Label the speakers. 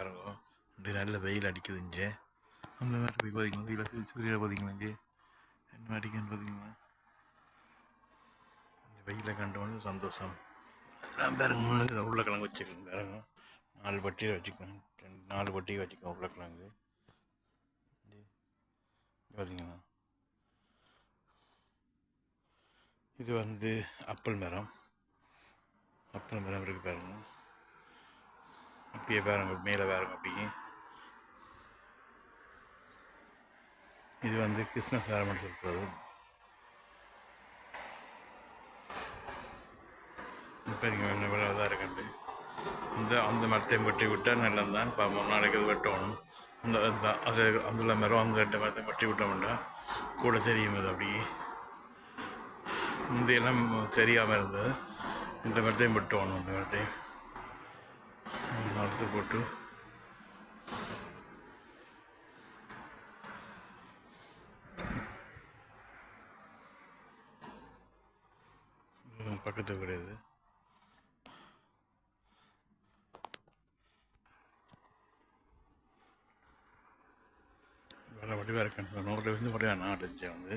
Speaker 1: பாருங்க இன்று நல்ல வெயில் அடிக்குது அந்த மாதிரி போய் பார்த்தீங்களா இல்லை சூரியனை பார்த்தீங்களாங்க என்ன அடிக்குன்னு பார்த்தீங்களா இந்த வெயிலை கண்டவொடனே சந்தோஷம். நான் பாருங்க முன்னுக்கு உருளைக்கிழங்கு வச்சுக்கோங்க பாருங்க. நாலு பட்டியை வச்சுக்கோங்க. ரெண்டு நாலு பட்டியை வச்சுக்கோங்க உருளைக்கிழங்கு. பார்த்தீங்களா இது வந்து அப்பல் மரம். அப்பல் மரம் இருக்குது பாருங்கள் அப்படியே பாருங்க மேலே பாருங்க அப்படி. இது வந்து கிருஷ்ணசாரம்னு சொல்கிறது பாருங்க என்ன தான் இருக்கண்டு. இந்த அந்த மரத்தையும் வெட்டி விட்டால் நல்லதுதான். பாப்போம் நாளைக்கு அது வெட்டணும். அந்த அந்த அது அந்த மரம் அந்த ரெண்டு மரத்தையும் வெட்டி விட்டோம்னா கூட தெரியும் அது அப்படி. முந்தையெல்லாம் தெரியாமல் இருந்தது. இந்த மரத்தையும் வெட்டணும் அந்த மரத்தையும். அறுத்து போட்டு. பக்கத்து கிடையாது வேலை வடிவாக இருக்கேன் நூறுலேருந்து வடிவாக நான் வந்து.